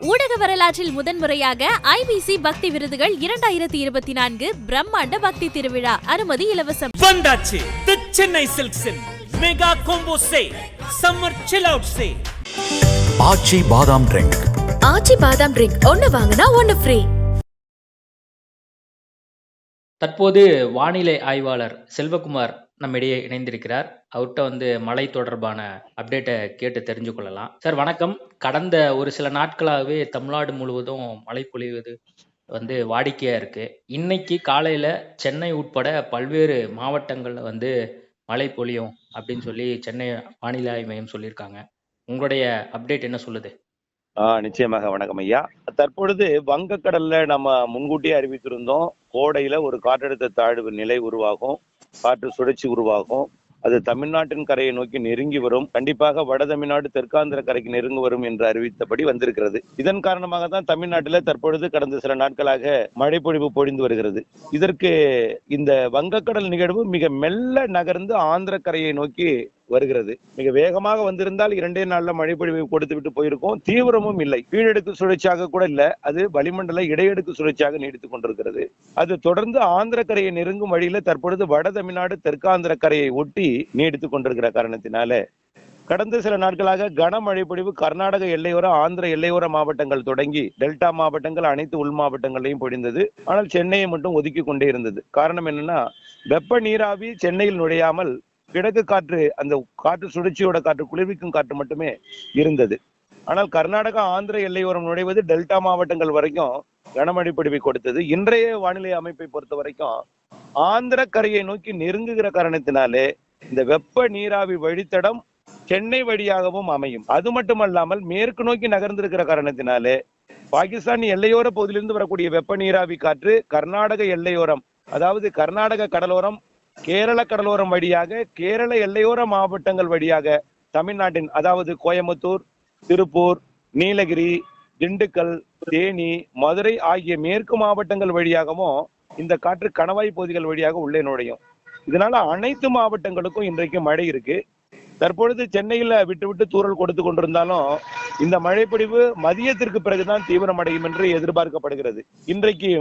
ஊடக வரலாற்றில் முதன்முறையாக ஐபிசி பக்தி விருதுகள் இரண்டாயிரத்தி இருபத்தி நான்கு பிரம்மாண்ட பக்தி திருவிழா. அனுமதி இலவசம். வந்தாச்சு. The Chennai சில்க்ஸின் mega combo say summer chill out say Aachi badam drink Aachi பாதாம் ட்ரிங்க் ஒன்னு வாங்கினா ஒன்னு ஃப்ரீ தற்போது வானிலை ஆய்வாளர் செல்வகுமார் நம்மிடையே இணைந்திருக்கிறார். அவர்கிட்ட வந்து மழை தொடர்பான அப்டேட்டை கேட்டு தெரிஞ்சு கொள்ளலாம். சார் வணக்கம். கடந்த ஒரு சில நாட்களாகவே தமிழ்நாடு முழுவதும் மழை பொழிவது வந்து வாடிக்கையா இருக்கு. இன்னைக்கு காலையில சென்னை உட்பட பல்வேறு மாவட்டங்கள்ல வந்து மழை பொழியும் அப்படின்னு சொல்லி சென்னை வானிலை ஆய்வு மையம் சொல்லியிருக்காங்க. உங்களுடைய அப்டேட் என்ன சொல்லுது? ஆ நிச்சயமாக வணக்கம் ஐயா. தற்பொழுது வங்கக்கடல்ல நம்ம முன்கூட்டியே அறிவித்திருந்தோம். கோடையில ஒரு காற்றழுத்த தாழ்வு நிலை உருவாகும். காற்று சுழற்சி உருவாகும். அது தமிழ்நாட்டின் கரையை நோக்கி நெருங்கி வரும். கண்டிப்பாக வட தமிழ்நாடு தெற்காந்திர கரைக்கு நெருங்கி வரும் என்று அறிவித்தபடி வந்திருக்கிறது. இதன் காரணமாக தான் தமிழ்நாட்டில் தற்பொழுது கடந்த சில நாட்களாக மழை பொழிவு பொழிந்து வருகிறது. இதற்கு இந்த வங்கக்கடல் நிகழ்வு மிக மெல்ல நகர்ந்து ஆந்திர கரையை நோக்கி வருகிறது. மிக வேகமாக வந்திருந்தால் இரண்டே நாள்ல மழை பொழிவு கொடுத்து விட்டு போயிருக்கும். தீவிரமும் இல்லை. கீழடுக்கு சுழற்சியாக கூட இல்ல. அது வளிமண்டல இடையடுக்கு சுழற்சியாக நீடித்துக் கொண்டிருக்கிறது. அது தொடர்ந்து ஆந்திர கரையை நெருங்கும் வழியில தற்பொழுது வட தமிழ்நாடு தெற்காந்திர கரையை ஒட்டி நீடித்துக் கொண்டிருக்கிற காரணத்தினால கடந்த சில நாட்களாக கனமழை பொழிவு கர்நாடக எல்லையோர ஆந்திர எல்லையோர மாவட்டங்கள் தொடங்கி டெல்டா மாவட்டங்கள் அனைத்து உள் மாவட்டங்களையும் பொழிந்தது. ஆனால் சென்னையை மட்டும் ஒதுக்கி கொண்டே இருந்தது. காரணம் என்னன்னா வெப்ப நீராவி சென்னையில் நுழையாமல் கிழக்கு காற்று அந்த காற்று சுழற்சியோட காற்று குளிர்விக்கும் காற்று மட்டுமே இருந்தது. ஆனால் கர்நாடகா ஆந்திர எல்லையோரம் நுழைவது டெல்டா மாவட்டங்கள் வரைக்கும் கனமழை பிடிவை கொடுத்தது. இன்றைய வானிலை அமைப்பை பொறுத்த வரைக்கும் ஆந்திர கரையை நோக்கி நெருங்குகிற காரணத்தினாலே இந்த வெப்ப நீராவி வழித்தடம் சென்னை வழியாகவும் அமையும். அது மட்டுமல்லாமல் மேற்கு நோக்கி நகர்ந்திருக்கிற காரணத்தினாலே பாகிஸ்தான் எல்லையோர பகுதியிலிருந்து வரக்கூடிய வெப்ப நீராவி காற்று கர்நாடக எல்லையோரம் அதாவது கர்நாடக கடலோரம் கேரள கடலோரம் வழியாக கேரள எல்லையோர மாவட்டங்கள் வழியாக தமிழ்நாட்டின் அதாவது கோயம்புத்தூர் திருப்பூர் நீலகிரி திண்டுக்கல் தேனி மதுரை ஆகிய மேற்கு மாவட்டங்கள் வழியாகவும் இந்த காற்று கணவாய் பகுதிகள் வழியாக உள்ளே நுழையும். இதனால அனைத்து மாவட்டங்களுக்கும் இன்றைக்கு மழை இருக்கு. தற்பொழுது சென்னையில விட்டு விட்டு தூறல் கொடுத்து கொண்டிருந்தாலும் இந்த மழைப்பொழிவு மதியத்திற்கு பிறகுதான் தீவிரமடையும் என்று எதிர்பார்க்கப்படுகிறது. இன்றைக்கு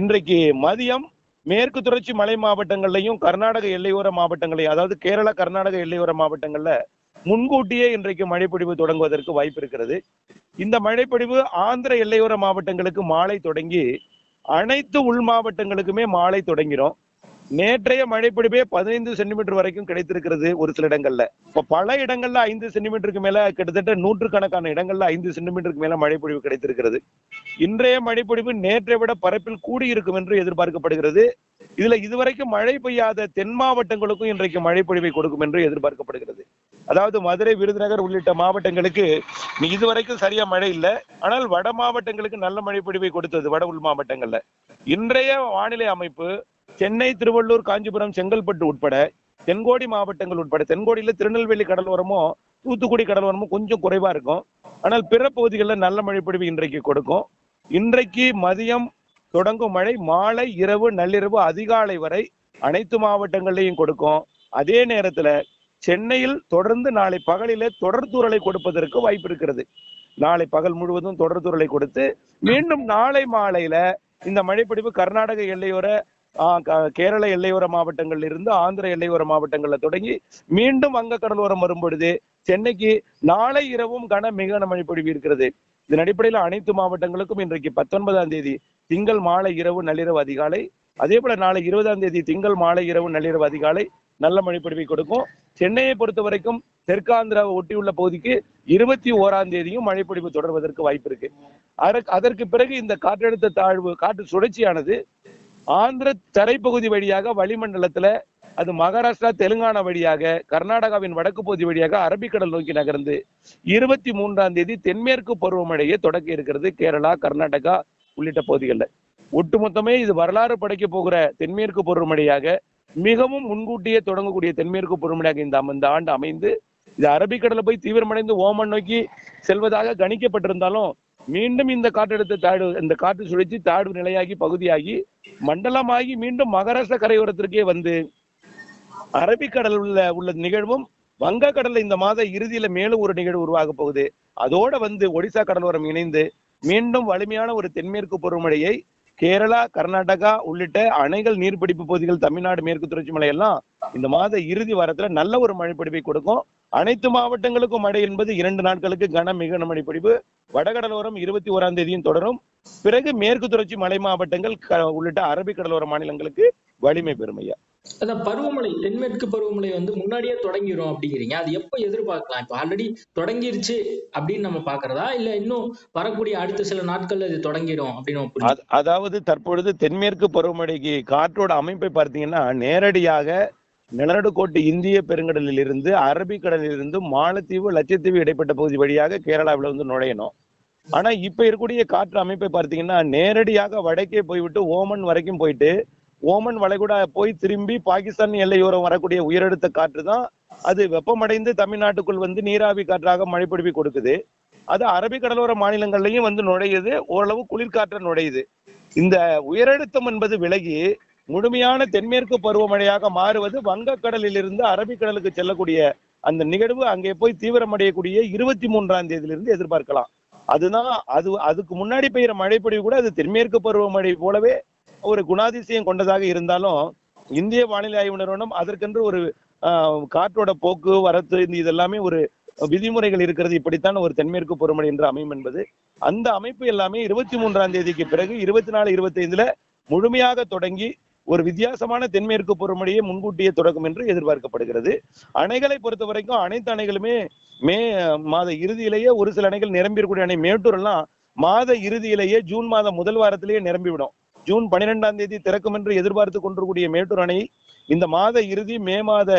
இன்றைக்கு மதியம் மேற்கு தொடர்ச்சி மலை மாவட்டங்கள்லையும் கர்நாடக எல்லையோர மாவட்டங்களையும் அதாவது கேரளா கர்நாடக எல்லையோர மாவட்டங்கள்ல முன்கூட்டியே இன்றைக்கு மழைப்பொழிவு தொடங்குவதற்கு வாய்ப்பு இருக்கிறது. இந்த மழைப்பொழிவு ஆந்திர எல்லையோர மாவட்டங்களுக்கு மாலை தொடங்கி அனைத்து உள் மாவட்டங்களுக்குமே மாலை தொடங்கிறோம். நேற்றைய மழைப்பொழிவே பதினைந்து சென்டிமீட்டர் வரைக்கும் கிடைத்திருக்கிறது ஒரு சில இடங்கள்ல. இப்ப பல இடங்கள்ல ஐந்து சென்டிமீட்டருக்கு மேல கிட்டத்தட்ட நூற்றுக்கணக்கான இடங்கள்ல ஐந்து சென்டிமீட்டருக்கு மேல மழைப்பொழிவு கிடைத்திருக்கிறது. இன்றைய மழைப்பொழிவு நேற்றை விட பரப்பில் கூடி இருக்கும் என்று எதிர்பார்க்கப்படுகிறது. இதுல இதுவரைக்கும் மழை பெய்யாத தென் மாவட்டங்களுக்கும் இன்றைக்கு மழைப்பொழிவை கொடுக்கும் என்று எதிர்பார்க்கப்படுகிறது. அதாவது மதுரை விருதுநகர் உள்ளிட்ட மாவட்டங்களுக்கு இதுவரைக்கும் சரியா மழை இல்லை. ஆனால் வட மாவட்டங்களுக்கு நல்ல மழைப்பொழிவை கொடுத்தது வட உள் மாவட்டங்கள்ல. இன்றைய வானிலை அமைப்பு சென்னை திருவள்ளூர் காஞ்சிபுரம் செங்கல்பட்டு உட்பட தென்கோடி மாவட்டங்கள் உட்பட தென்கோடியில திருநெல்வேலி கடலோரமும் தூத்துக்குடி கடலோரமும் கொஞ்சம் குறைவா இருக்கும். ஆனால் பிற பகுதிகளில் நல்ல மழைப்பொழிவு இன்றைக்கு கொடுக்கும். இன்றைக்கு மதியம் தொடங்கும் மழை மாலை இரவு நள்ளிரவு அதிகாலை வரை அனைத்து மாவட்டங்கள்லையும் கொடுக்கும். அதே நேரத்துல சென்னையில் தொடர்ந்து நாளை பகலிலே தொடர் தூரலை கொடுப்பதற்கு வாய்ப்பு இருக்கிறது. நாளை பகல் முழுவதும் தொடர் தூரலை கொடுத்து மீண்டும் நாளை மாலையில இந்த மழைப்பிடிப்பு கர்நாடக எல்லையோர கேரள எல்லையோர மாவட்டங்கள்ல இருந்து ஆந்திர எல்லையோர மாவட்டங்கள்ல தொடங்கி மீண்டும் வங்க கடலோரம் வரும்பொழுது சென்னைக்கு நாளை இரவும் கன மிக மழை பொழிவு இருக்கிறது. இதன் அடிப்படையில் அனைத்து மாவட்டங்களுக்கும் இன்றைக்கு பத்தொன்பதாம் தேதி திங்கள் மாலை இரவு நள்ளிரவு அதிகாலை. அதே போல நாளை இருபதாம் தேதி திங்கள் மாலை இரவு நள்ளிரவு அதிகாலை நல்ல மழைப்பொழிவை கொடுக்கும். சென்னையை பொறுத்த வரைக்கும் தெற்காந்திராவை ஒட்டியுள்ள பகுதிக்கு இருபத்தி ஓராம் தேதியும் மழைப்பொழிவு தொடர்வதற்கு வாய்ப்பு இருக்கு. அதற்கு- அதற்கு பிறகு இந்த காற்றழுத்த தாழ்வு காற்று சுழற்சியானது ஆந்திர தரைப்பகுதி வழியாக வளிமண்டலத்துல அது மகாராஷ்டிரா தெலுங்கானா வழியாக கர்நாடகாவின் வடக்கு பகுதி வழியாக அரபிக்கடல் நோக்கி நகர்ந்து இருபத்தி மூன்றாம் தேதி தென்மேற்கு பருவமழையை தொடக்க இருக்கிறது கேரளா கர்நாடகா உள்ளிட்ட பகுதிகளில். ஒட்டுமொத்தமே இது வரலாறு படைக்க போகிற தென்மேற்கு பருவமழையாக மிகவும் முன்கூட்டியே தொடங்கக்கூடிய தென்மேற்கு பருவமழையாக இந்த இந்த ஆண்டு அமைந்து இது அரபிக்கடலை போய் தீவிரமடைந்து ஓமன் நோக்கி செல்வதாக கணிக்கப்பட்டிருந்தாலும் மீண்டும் இந்த காற்றழுத்த தாழ்வு இந்த காற்று சுழற்சி தாழ்வு நிலையாகி பகுதியாகி மண்டலமாகி மீண்டும் மகாராஷ்டிரா கரையோரத்திற்கே வந்து அரபிக்கடல் உள்ள உள்ள நிகழ்வும் வங்கக்கடல்ல இந்த மாத இறுதியில மேலும் ஒரு நிகழ்வு உருவாக போகுது. அதோட வந்து ஒடிசா கடலோரம் இணைந்து மீண்டும் வலிமையான ஒரு தென்மேற்கு பருவமழையை கேரளா கர்நாடகா உள்ளிட்ட அணைகள் நீர்பிடிப்பு பகுதிகள் தமிழ்நாடு மேற்கு தொடர்ச்சி மலை எல்லாம் இந்த மாத இறுதி வாரத்துல நல்ல ஒரு மழைப்பிடிப்பை கொடுக்கும். அனைத்து மாவட்டங்களுக்கும் மழை என்பது இரண்டு நாட்களுக்கு கன மிக மழைப்பிடிப்பு வடகடலோரம் இருபத்தி ஓராம் தேதியும் தொடரும். பிறகு மேற்கு தொடர்ச்சி மலை மாவட்டங்கள் உள்ளிட்ட அரபிக்கடலோர மாநிலங்களுக்கு வலிமை பெறும் ஐயா. அதான் பருவமழை தென்மேற்கு பருவமழை வந்து முன்னாடியே தொடங்கிரும் அப்படிங்கிறீங்க. அது எப்போ எதிர்பார்க்கலாம்? இப்போ ஆல்ரெடி தொடங்கிருச்சு அப்படின்னு நம்ம பாக்குறதா இல்ல இன்னும் வரக்கூடிய அடுத்த சில நாட்கள்ல இது தொடங்கிரும் அப்படின்னு அதாவது தற்பொழுது தென்மேற்கு பருவமழைக்கு காற்றோட அமைப்பை பார்த்தீங்கன்னா நேரடியாக நிலநடுக்கோட்டு இந்திய பெருங்கடலில் இருந்து அரபிக்கடலில் இருந்து மாலத்தீவு லட்சத்தீவு இடைப்பட்ட பகுதி வழியாக கேரளாவில் வந்து நுழையணும். ஆனா இப்ப இருக்கக்கூடிய காற்று அமைப்பை பார்த்தீங்கன்னா நேரடியாக வடக்கே போய்விட்டு ஓமன் வரைக்கும் போயிட்டு ஓமன் வளைகுடா போய் திரும்பி பாகிஸ்தான் எல்லையோரம் வரக்கூடிய உயரழுத்த காற்று தான் அது வெப்பமடைந்து தமிழ்நாட்டுக்குள் வந்து நீராவி காற்றாக மழைப்பிடிப்பி கொடுக்குது. அது அரபிக்கடலோர மாநிலங்கள்லயும் வந்து நுழையுது. ஓரளவு குளிர்காற்று நுழையுது. இந்த உயரழுத்தம் என்பது விலகி முழுமையான தென்மேற்கு பருவமழையாக மாறுவது வங்கக்கடலில் இருந்து அரபிக்கடலுக்கு செல்லக்கூடிய அந்த நிகழ்வு அங்கே போய் தீவிரமடையக்கூடிய இருபத்தி மூன்றாம் தேதியிலிருந்து எதிர்பார்க்கலாம். அதுதான் அது அதுக்கு முன்னாடி பெய்கிற மழைப்பொழிவு கூட அது தென்மேற்கு பருவமழை போலவே ஒரு குணாதிசயம் கொண்டதாக இருந்தாலும் இந்திய வானிலை ஆய்வு நிறுவனம் அதற்கென்று ஒரு காற்றோட போக்கு வரத்து இந்த இதெல்லாமே ஒரு விதிமுறைகள் இருக்கிறது. இப்படித்தான் ஒரு தென்மேற்கு பருவமழை என்று அமையும் என்பது. அந்த அமைப்பு எல்லாமே இருபத்தி மூன்றாம் தேதிக்கு பிறகு இருபத்தி நாலு இருபத்தி ஐந்துல முழுமையாக தொடங்கி ஒரு வித்தியாசமான தென்மேற்கு பருவமழையை முன்கூட்டியே தொடக்கும் என்று எதிர்பார்க்கப்படுகிறது. அணைகளை பொறுத்த வரைக்கும் அனைத்து அணைகளுமே மே மாத இறுதியிலேயே ஒரு சில அணைகள் நிரம்பியிருக்கூடிய அணை மேட்டூர் எல்லாம் மாத இறுதியிலேயே ஜூன் மாதம் முதல் வாரத்திலேயே நிரம்பிவிடும். ஜூன் பன்னிரெண்டாம் தேதி திறக்கும் என்று எதிர்பார்த்து கொண்டிருக்கூடிய மேட்டூர் அணை இந்த மாத இறுதி மே மாத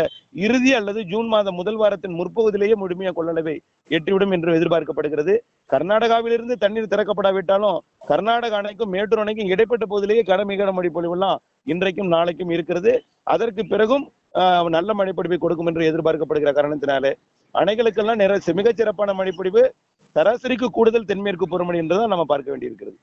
இறுதி அல்லது ஜூன் மாத முதல் வாரத்தின் முற்பகுதியிலேயே முழுமையாக கொள்ளளவை எட்டிவிடும் என்று எதிர்பார்க்கப்படுகிறது. கர்நாடகாவிலிருந்து தண்ணீர் திறக்கப்படாவிட்டாலும் கர்நாடக அணைக்கும் மேட்டூர் அணைக்கும் இடைப்பட்ட பகுதியிலேயே கனமிக மழை பொழிவுலாம் இன்றைக்கும் நாளைக்கும் இருக்கிறது. அதற்கு பிறகும் ஆஹ், நல்ல மழைப்பிடிப்பை கொடுக்கும் என்று எதிர்பார்க்கப்படுகிற காரணத்தினாலே அணைகளுக்கெல்லாம் நிற மிகச்சிறப்பான சிறப்பான சராசரிக்கு கூடுதல் தென்மேற்கு பருவமழை என்றுதான் நம்ம பார்க்க வேண்டியிருக்கிறது.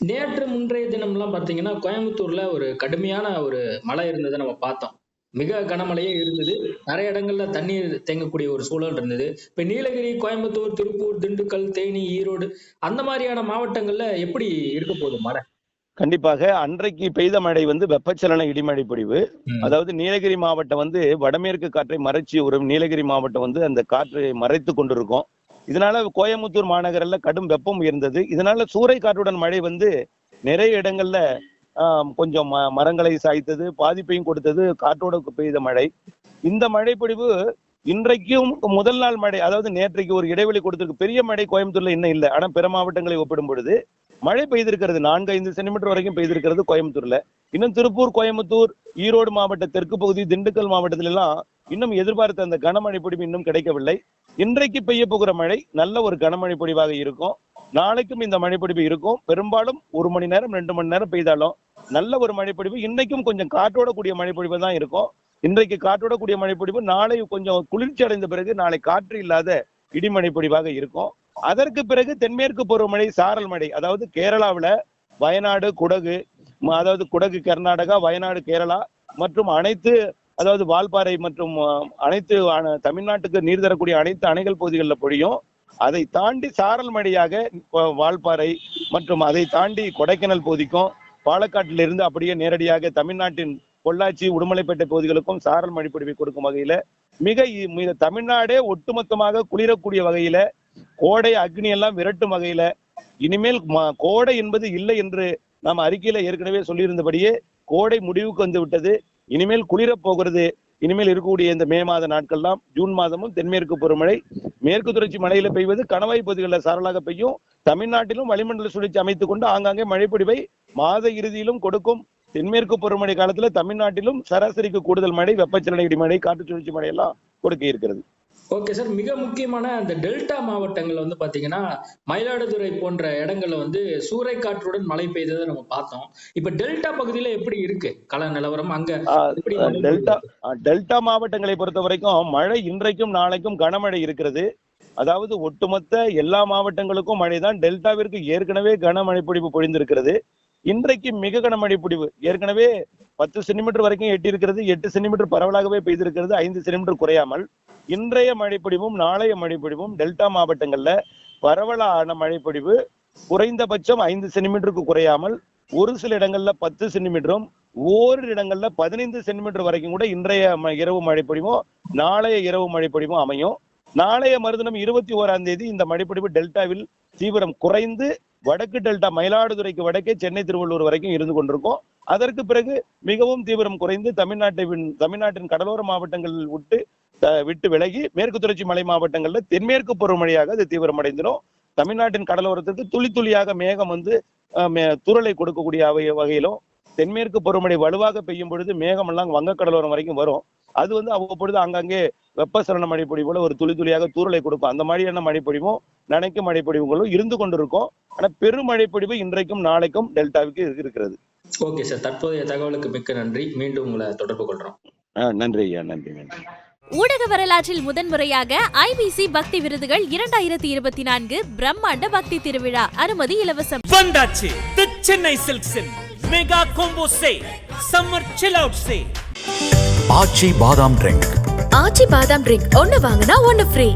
நேற்று முன்றைய தினம்லாம் பாத்தீங்கன்னா கோயம்புத்தூர்ல ஒரு கடுமையான ஒரு மழை இருந்ததை நம்ம பார்த்தோம். மிக கனமழையே இருந்தது. நிறைய இடங்கள்ல தண்ணீர் தேங்கக்கூடிய ஒரு சூழல் இருந்தது. இப்ப நீலகிரி கோயம்புத்தூர் திருப்பூர் திண்டுக்கல் தேனி ஈரோடு அந்த மாதிரியான மாவட்டங்கள்ல எப்படி இருக்க போகுது மழை? கண்டிப்பாக அன்றைக்கு பெய்த மழை வந்து வெப்பச்சலன இடிமழை பொழிவு. அதாவது நீலகிரி மாவட்டம் வந்து வடமேற்கு காற்றை மறைச்சி வரும் நீலகிரி மாவட்டம் வந்து அந்த காற்றை மறைத்து கொண்டிருக்கும். இதனால கோயம்புத்தூர் மாநகரில் கடும் வெப்பம் உயர்ந்தது. இதனால சூறை காற்றுடன் மழை வந்து நிறைய இடங்கள்ல கொஞ்சம் மரங்களை சாய்த்தது பாதிப்பையும் கொடுத்தது காற்றோட பெய்த மழை. இந்த மழை பொழிவு இன்றைக்கும் முதல் நாள் மழை. அதாவது நேற்றைக்கு ஒரு இடைவெளி கொடுத்திருக்கு. பெரிய மழை கோயம்புத்தூர்ல இன்னும் இல்லை. ஆனா பிற மாவட்டங்களை ஒப்பிடும் பொழுது மழை பெய்திருக்கிறது. நான்கு ஐந்து சென்டிமீட்டர் வரைக்கும் பெய்திருக்கிறது கோயம்புத்தூர்ல. இன்னும் திருப்பூர் கோயம்புத்தூர் ஈரோடு மாவட்ட தெற்கு பகுதி திண்டுக்கல் மாவட்டத்தில எல்லாம் இன்னும் எதிர்பார்த்த அந்த கனமழை பொடிவு இன்னும் கிடைக்கவில்லை. இன்றைக்கு பெய்ய போகிற மழை நல்ல ஒரு கனமழை பொடிவாக இருக்கும். நாளைக்கும் இந்த மழைப்பொடிவு இருக்கும். பெரும்பாலும் ஒரு மணி நேரம் ரெண்டு மணி நேரம் பெய்தாலும் நல்ல ஒரு மழைப்பொழிவு இன்னைக்கும் கொஞ்சம் காற்றோட கூடிய மழைப்பொடிவு தான் இருக்கும். இன்றைக்கு காற்றோட கூடிய மழைப்பொடிவு நாளை கொஞ்சம் குளிர்ச்சி அடைந்த பிறகு நாளை காற்று இல்லாத இடிமழை பொடிவாக இருக்கும். அதற்கு பிறகு தென்மேற்கு பருவமழை சாரல் மழை அதாவது கேரளாவில் வயநாடு குடகு அதாவது குடகு கர்நாடகா வயநாடு கேரளா மற்றும் அனைத்து அதாவது வால்பாறை மற்றும் அனைத்து தமிழ்நாட்டுக்கு நீர் தரக்கூடிய அனைத்து அணைகள் பகுதிகளில் பொழியும். அதை தாண்டி சாரல் மழையாக வால்பாறை மற்றும் அதை தாண்டி கொடைக்கானல் பகுதிக்கும் பாலக்காட்டிலிருந்து அப்படியே நேரடியாக தமிழ்நாட்டின் பொள்ளாச்சி உடுமலைப்பேட்டை பகுதிகளுக்கும் சாரல் மழை பொழிவை கொடுக்கும் வகையில மிக மிக தமிழ்நாடே ஒட்டுமொத்தமாக குளிரக்கூடிய வகையில கோடை அக்னி எல்லாம் விரட்டும் வகையில இனிமேல் கோடை என்பது இல்லை என்று நாம் அறிக்கையில ஏற்கனவே சொல்லியிருந்தபடியே கோடை முடிவுக்கு வந்து விட்டது. இனிமேல் குளிரப் போகிறது. இனிமேல் இருக்கக்கூடிய இந்த மே மாத நாட்கள்லாம் ஜூன் மாதமும் தென்மேற்கு பருவமழை மேற்கு தொடர்ச்சி மலையில பெய்வது கணவாய் பகுதிகளில் சாரலாக பெய்யும். தமிழ்நாட்டிலும் வளிமண்டல சுழற்சி அமைத்துக் கொண்டு ஆங்காங்கே மழைப்பொடிவை மாத இறுதியிலும் கொடுக்கும். தென்மேற்கு பருவமழை காலத்துல தமிழ்நாட்டிலும் சராசரிக்கு கூடுதல் மழை வெப்பச்சலன இடிமழை காற்று சுழற்சி மழை எல்லாம் கொடுக்க இருக்கிறது. ஓகே சார் மிக முக்கியமான அந்த டெல்டா மாவட்டங்கள்ல வந்து பாத்தீங்கன்னா மயிலாடுதுறை போன்ற இடங்கள்ல வந்து சூறைக்காற்றுடன் மழை பெய்ததை நம்ம பார்த்தோம். இப்ப டெல்டா பகுதியில எப்படி இருக்கு? கள நிலவரம் அங்க டெல்டா டெல்டா மாவட்டங்களை பொறுத்த வரைக்கும் மழை இன்றைக்கும் நாளைக்கும் கனமழை இருக்கிறது. அதாவது ஒட்டுமொத்த எல்லா மாவட்டங்களுக்கும் மழை தான் டெல்டாவிற்கு ஏற்கனவே கனமழை பொழிவு பொழிந்திருக்கிறது. இன்றைக்கு மிக கனமழை பொழிவு. ஏற்கனவே பத்து சென்டிமீட்டர் வரைக்கும் எட்டி இருக்கிறது எட்டு சென்டிமீட்டர் பரவலாகவே பெய்திருக்கிறது. ஐந்து சென்டிமீட்டர் குறையாமல். இன்றைய மழைப்பொழிவும் நாளைய மழைப்பொழிவும் டெல்டா மாவட்டங்கள்ல பரவலான மழைப்பொழிவு குறைந்தபட்சம் ஐந்து சென்டிமீட்டருக்கு குறையாமல் ஒரு சில இடங்கள்ல பத்து சென்டிமீட்டரும் ஓரிரு இடங்கள்ல பதினைந்து சென்டிமீட்டர் வரைக்கும் கூட இன்றைய இரவு மழைப்பொழிவோ நாளைய இரவு மழைப்பொழிவோ அமையும். நாளைய மறுதினம் இருபத்தி ஓராம் தேதி இந்த மழைப்பொழிவு டெல்டாவில் தீவிரம் குறைந்து வடக்கு டெல்டா மயிலாடுதுறைக்கு வடக்கே சென்னை திருவள்ளூர் வரைக்கும் இருந்து கொண்டிருக்கும். அதற்கு பிறகு மிகவும் தீவிரம் குறைந்து தமிழ்நாட்டை தமிழ்நாட்டின் கடலோர மாவட்டங்களில் விட்டு விட்டு விலகி மேற்கு தொடர்ச்சி மலை மாவட்டங்கள்ல தென்மேற்கு பருவமழையாக அது தீவிரமடைந்திடும். தமிழ்நாட்டின் கடலோரத்திற்கு துளி துளியாக மேகம் வந்து தூறலை கொடுக்கக்கூடிய வகை- வகையிலும் தென்மேற்கு பருவமழை வலுவாக பெய்யும் பொழுது மேகம் எல்லாம் வங்கக்கடலோரம் வரைக்கும் வரும். அது வந்து அவ்வப்பொழுது அங்கங்கே வெப்பசலன மழைப்பொழி போல ஒரு துளி துளியாக தூறலை கொடுக்கும். அந்த மாதிரியான மழைப்பொழிவும் நனைக்கும் மழைப்பொழிவுகளும் இருந்து கொண்டிருக்கும். ஆனா பெருமழைப்பொழிவு இன்றைக்கும் நாளைக்கும் டெல்டாவுக்கு இருக்கிறது. Okay sir. தற்போதைய தகவலுக்கு மிக்க நன்றி. மீண்டும் உங்களை தொடர்பு கொள்றோம். நன்றி ஐயா. நன்றி நன்றி. ஊடக வரலாற்றில் முதன்முறையாக ஐபிசி பக்தி விருதுகள் இரண்டாயிரத்தி இருபத்தி நான்கு பிரம்மாண்ட பக்தி திருவிழா. அனுமதி இலவசம். வந்தாச்சு. The Chennai சில்க்ஸின் mega combo say summer chill out say Aachi badam drink Aachi பாதாம் ட்ரிங்க் ஒன்னு வாங்கினா ஒன்னு ஃப்ரீ